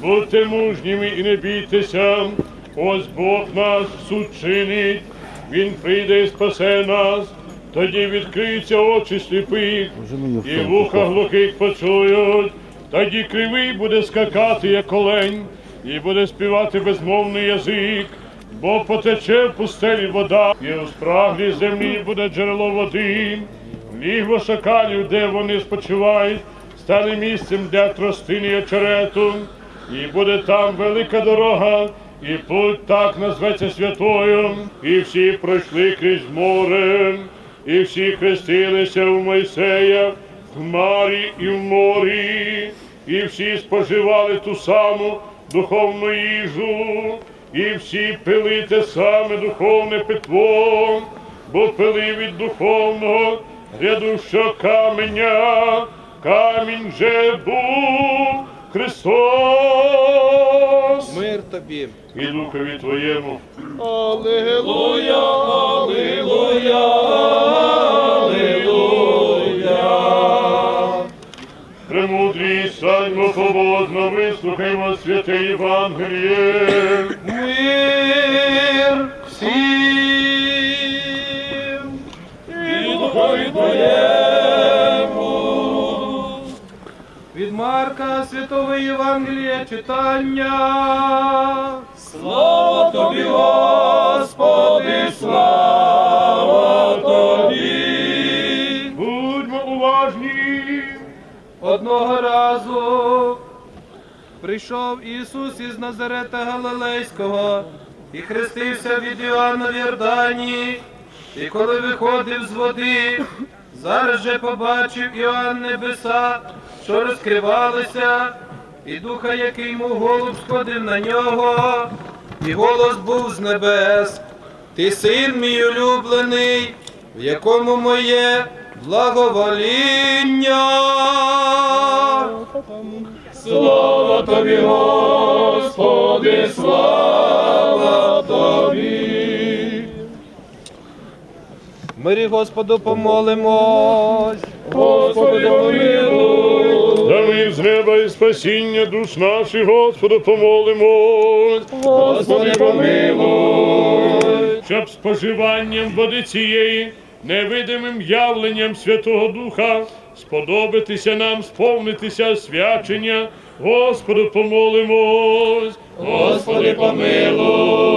Будьте мужніми і не бійтеся. Ось Бог наш суд чинить, Він прийде і спасе нас. Тоді відкриються очі сліпих, і вуха глухих почують. Тоді кривий буде скакати, як олень, і буде співати безмовний язик, бо потече в пустелі вода, і у спраглій землі буде джерело води. Лігво шакалів, де вони спочивають, стане місцем для тростини і очерету, і буде там велика дорога, і путь так назветься святою, і всі пройшли крізь море, і всі хрестилися у Мойсея, в хмарі і в морі, і всі споживали ту саму духовну їжу, і всі пили те саме духовне питво, бо пили від духовного грядущого каменя, камінь же був Христос. Мир тобі. І духові твоєму. Аллилуйя, аллилуйя, аллилуйя. Премудрі, станьмо побожно, вислухаймо святе Євангеліє. Мир всім. І духові твоєму. Від Марка Святого Євангелія читання. Слава тобі, Господи, слава тобі. Будьмо уважні. Одного разу прийшов Ісус із Назарета Галилейського і хрестився від Іоанна в Йордані. І коли виходив з води, зараз же побачив Іоанн небеса, що розкривалися, і духа, який йому голуб сходив на нього, і голос був з небес. Ти син мій улюблений, в якому моє благовоління. Слава тобі, Господи, слава тобі. Мирі Господу помолимось. Господи, помилуй. Да мир з неба і спасіння душ наших, Господу помолимось. Господи, помилуй. щоб споживанням води цієї, невидимим явленням Святого Духа, сподобатися нам сповнитися свячення, Господу помолимось, Господи, помилуй.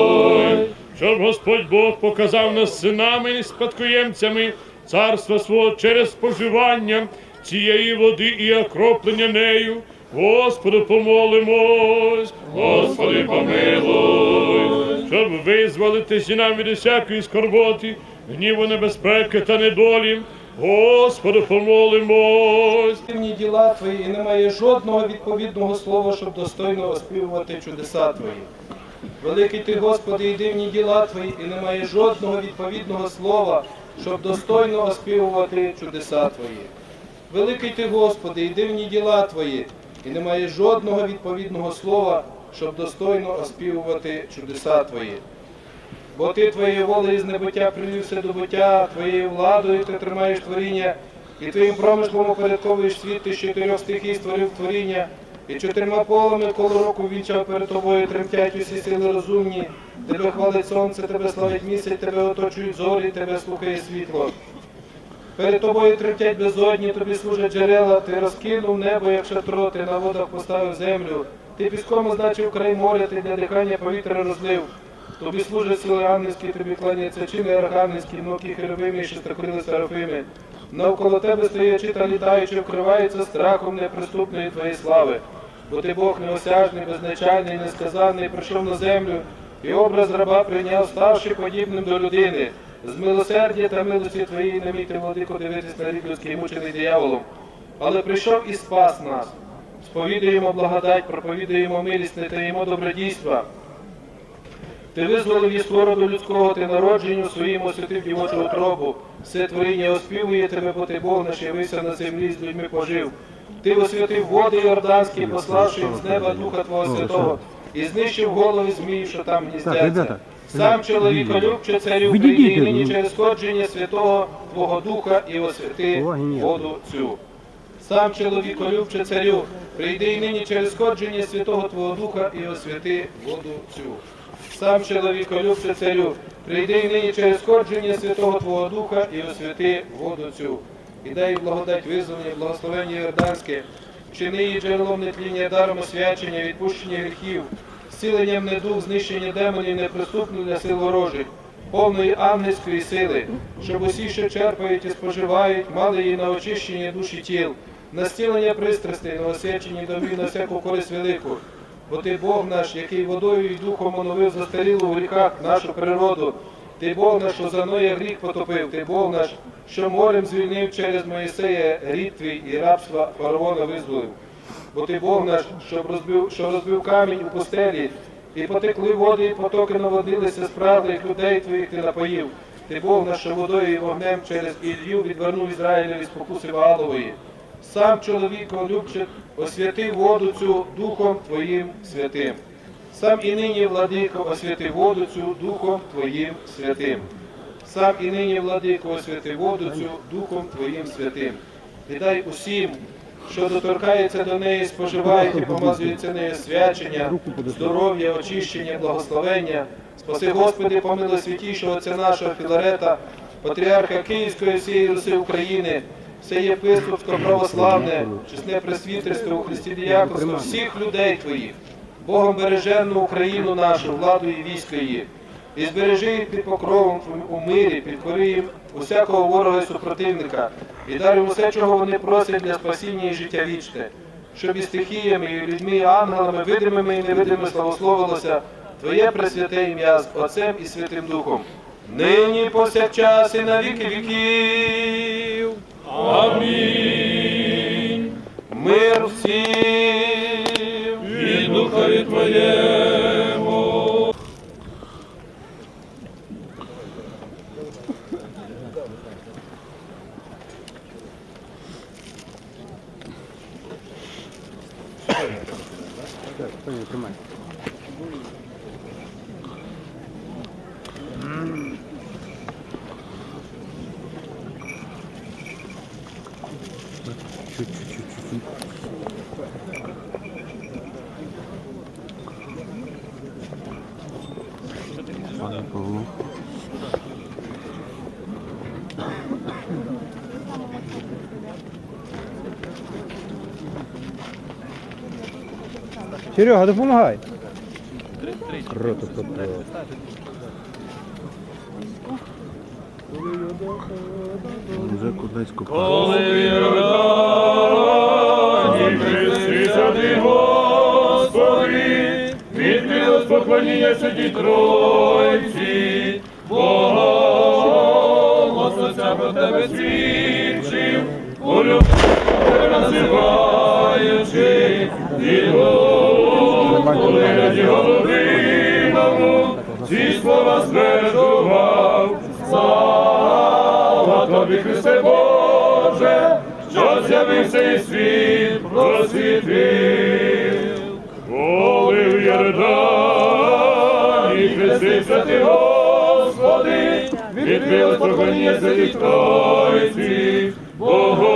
Щоб Господь Бог показав нас синами і спадкоємцями царства свого через споживання цієї води і окроплення нею. Господу помолимось, Господи помилуй, щоб визволитися нам від усякої скорботи, гніву небезпеки та недолі. Господу помолимось. Дивні діла твої, і немає жодного відповідного слова, щоб достойно оспівувати чудеса твої. Великий ти, Господи, і дивні діла твої, і немає жодного відповідного слова, щоб достойно оспівувати чудеса твої. Великий ти, Господи, і дивні діла твої, і немає жодного відповідного слова, щоб достойно оспівувати чудеса твої. Бо ти твоєю волею з небуття привівся до буття, твоєю владою ти тримаєш творіння, і твоїм промислом упорядковуєш світ, ти з чотирьох стихій створив творіння, і чотирма полами коло року вінчав перед тобою, тремтять усі сили розумні. Тебе хвалить сонце, тебе славить місяць, тебе оточують зорі, тебе слухає світло. Перед тобою тремтять безодні, тобі служать джерела, ти розкинув небо, як шатро, ти на водах поставив землю, ти піском означив край моря, ти для дихання повітря розлив. Тобі служать сили ангельські, тобі кланяться чини архангельські, внуки херовими, шестокрили серафими. Навколо тебе стоячи та літаючи, вкриваються страхом неприступної твоєї слави. Бо ти Бог неосяжний, безначальний, несказаний, прийшов на землю, і образ раба прийняв, ставши подібним до людини. З милосердя та милості твоєї не мійте, владико, дивитись на рід людський, мучений дияволом. Але прийшов і спас нас. Сповідуємо благодать, проповідуємо милість, не таїмо добродійства. Ти визволив із роду людського, ти народженню своїм освятив дівочу утробу. Все творіння оспівує тебе, бо ти Бог наш явився на землі, з людьми пожив. Ти освятив води Йорданські, пославши їм з неба Духа Твого Святого, і знищив голови змій, що там гніздяться. Сам чоловіколюбче царю України, нині через сходження Святого Твого Духа і освяти воду цю. Сам чоловіколюбче царю, прийди нині через сходження Святого Твого Духа і освяти воду цю. Сам чоловіколюбче царю, прийди нині через сходження Святого Твого Духа і освяти воду цю. І дай благодать визволення, благословення Йорданське, вчини її джерелом нетління даром освячення, відпущення гріхів, зціленням недуг, знищення демонів, неприступних для сил ворожих, повної ангельської сили, щоб усі, що черпають і споживають, мали її на очищення душі тіл, на зцілення пристрастей, на освячення домів, на всяку користь велику. Бо ти Бог наш, який водою і духом оновив застарілу в гріхах нашу природу. Ти Бог наш, що за Ноя гріх потопив, ти Бог наш, що морем звільнив через Моїсея рід твій і рабства фараона визволив. Бо ти Бог наш, що розбив, що розбив камінь у пустелі, і потекли води, і потоки наводилися з правди, і людей твоїх ти напоїв. Ти Бог наш, що водою і вогнем через Ілью відвернув Ізраїлеві спокуси Ваалової. Сам чоловіко любче освяти воду цю Духом Твоїм святим. Сам і нині, владико, освяти воду цю Духом Твоїм святим. Сам і нині, владико, освяти воду цю Духом Твоїм святим. І дай усім, що доторкається до неї, споживають і помазуються нею свячення, здоров'я, очищення, благословення. Спаси, Господи, помилуй святішого Отця нашого Філарета, патріарха Київської всієї Руси України, все єпископсько православне, чесне пресвітерство у Христі діяконство, всіх людей Твоїх, Богом береженну Україну нашу, владу і військо її. І збережи їх під покровом у мирі, підкори їм усякого ворога і супротивника, і дай усе, чого вони просять для спасіння і життя вічне, щоб і стихіями, і людьми, і ангелами, видимими і невидимими славословилося Твоє пресвяте ім'я з Отцем і Святим Духом. Нині повсякчас і на віки віків. Амінь. Мир всім. І Так, Твоєму. Серега, допомагай. Круто, круто. Вже кудись ти, Господи, відкрилось поклоніння святій Тройці, Бога, Отця про тебе свідчив, у любові називаючи, і з'явився і світ просвітив. Коли в Йордані хрестився ти, Господи, відкрилось поклоніння святій Тройці, Бого,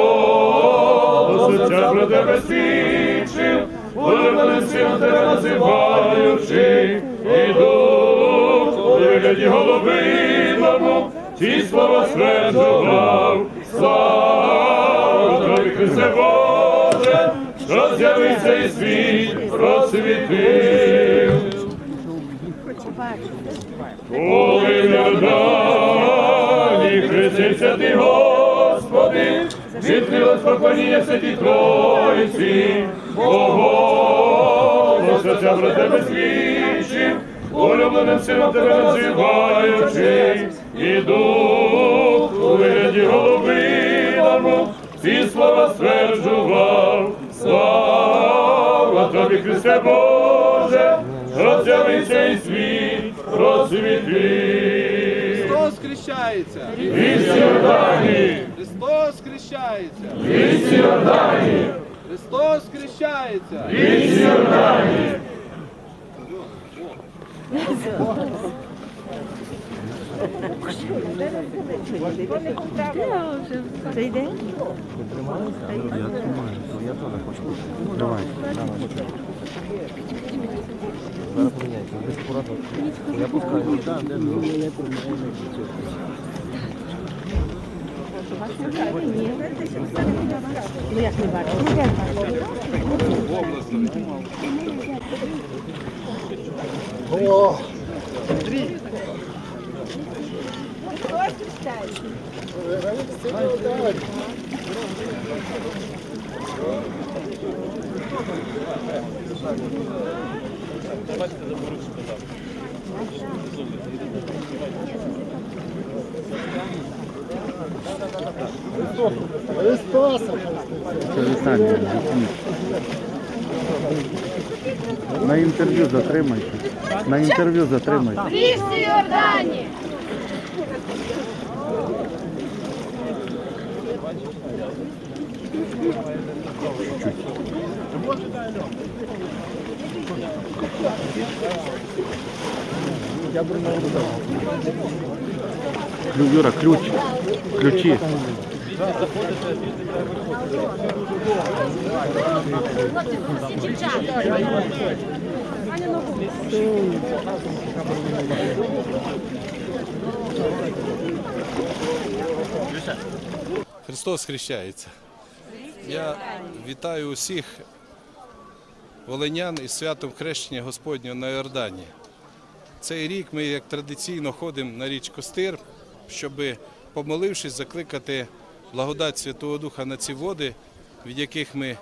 Отця про тебе свідчив, улюбленим сином тебе називаючи, і дух у вигляді головиному, ті слова стверджував, слава Боже, що з'явився і світ просвітив. Коли в Йордані хрестився ти, Господи, відкрилось поклоніння святій Тройці, Бого, Отця про тебе свідчив, улюбленим сином тебе називаючи, і дух у вигляді головиному, ці слова стверджував, слава тобі, Христе Боже, що з'явився і світ просвітив. Христос хрещається! Вісь Йордані, Христос хрещається! вісь Йордані, Христос хрещається! вісь Йордані. Я. Теж хочу. Давай. Зараз. Я пускаю. Ну як бачу? Ну бачу? Це Віталій. На інтерв'ю затримайте. На інтерв'ю затримайте. Крісті Йордані! Клю- Юра, ключ. Ключі. Христос хрещається. Я вітаю усіх волинян із святом хрещення Господнього на Йордані. Цей рік ми, як традиційно, ходимо на річку Стир, щоб, помолившись, закликати благодать Святого Духа на ці води, від яких ми,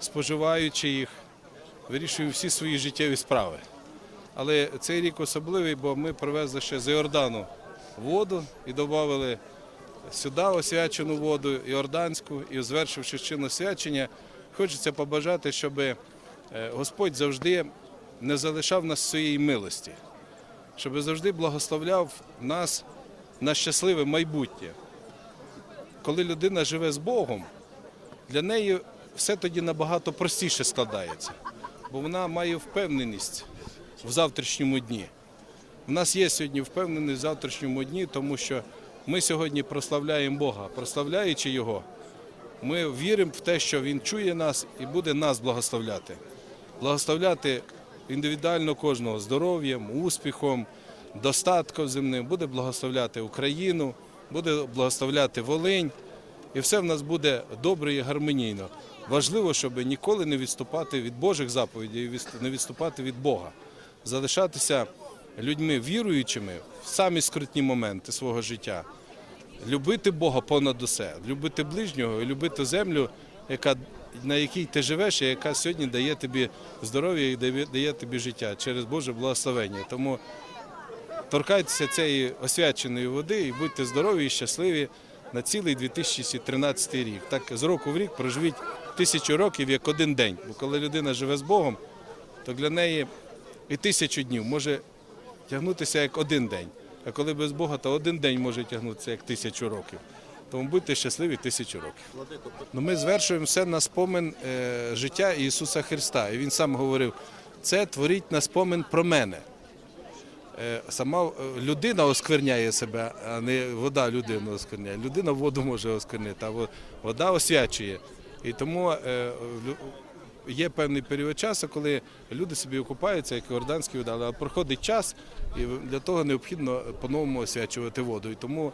споживаючи їх, вирішуємо всі свої життєві справи. Але цей рік особливий, бо ми привезли ще з Йордану воду і додали сюди освячену воду, іорданську, і звершивши чин освячення, хочеться побажати, щоб е, Господь завжди не залишав нас своєї милості, щоб завжди благословляв нас на щасливе майбутнє. Коли людина живе з Богом, для неї все тоді набагато простіше складається, бо вона має впевненість в завтрашньому дні. У нас є сьогодні впевненість в завтрашньому дні, тому що ми сьогодні прославляємо Бога. Прославляючи Його, ми віримо в те, що Він чує нас і буде нас благословляти. Благословляти індивідуально кожного здоров'ям, успіхом, достатком земним, буде благословляти Україну, буде благословляти Волинь. І все в нас буде добре і гармонійно. Важливо, щоб ніколи не відступати від Божих заповідей, не відступати від Бога, залишатися людьми віруючими в самі скрутні моменти свого життя, любити Бога понад усе, любити ближнього і любити землю, яка, на якій ти живеш, і яка сьогодні дає тобі здоров'я і дає, дає тобі життя через Боже благословення. Тому торкайтеся цієї освяченої води і будьте здорові і щасливі на цілий 2013 рік. Так з року в рік проживіть тисячу років як один день. Бо коли людина живе з Богом, то для неї і тисячу днів може тягнутися як один день. А коли без Бога, то один день може тягнутися як тисячу років. Тому будьте щасливі тисячу років. Ну, ми звершуємо все на спомин е, життя Ісуса Христа. І Він сам говорив, це творіть на спомин про мене. Е, Сама е, людина оскверняє себе, а не вода людину оскверняє. Людина воду може осквернити, а вода освячує. І тому є певний період часу, коли люди собі окупаються, як іорданські вода, але проходить час, і для того необхідно по-новому освячувати воду. І тому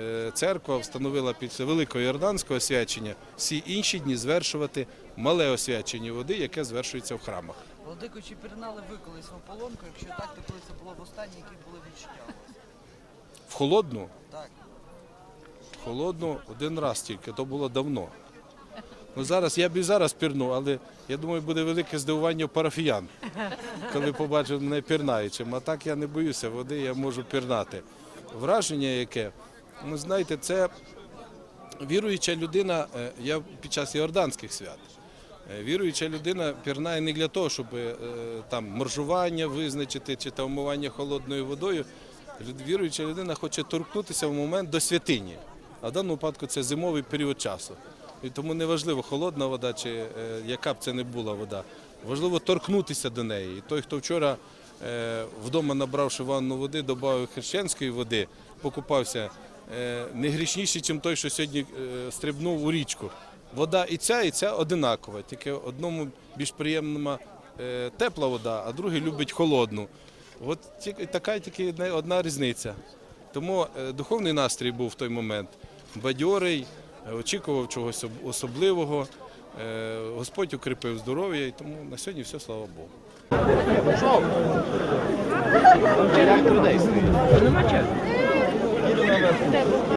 е, церква встановила після великого іорданського освячення всі інші дні звершувати мале освячення води, яке звершується в храмах. Владико, чи пірнали ви колись в ополонку? Якщо так, то коли це було в останнє, які були відчуття? В холодну Так. В Холодну один раз тільки, то було давно. Ну зараз я б і зараз пірну, але я думаю, буде велике здивування парафіян, коли побачать мене пірнаючим. А так я не боюся води, я можу пірнати. Враження яке, ну знаєте, це віруюча людина, е, я під час іорданських свят. е, Віруюча людина пірнає не для того, щоб е, там моржування визначити чи там вмивання холодною водою. Віруюча людина хоче торкнутися в момент до святині. А в даному випадку це зимовий період часу. І тому не важливо, холодна вода чи е, яка б це не була вода. Важливо торкнутися до неї. І той, хто вчора е, вдома набравши ванну води, додав хрещенської води, покупався е, не грішніший, ніж той, що сьогодні стрибнув у річку. Вода і ця, і ця одинакова. Тільки одному більш приємна тепла вода, а другий любить холодну. От така тільки одна- різниця. Тому духовний настрій був в той момент бадьорий, очікував чогось особливого. Е, Господь укріпив здоров'я, і тому на сьогодні все, слава Богу.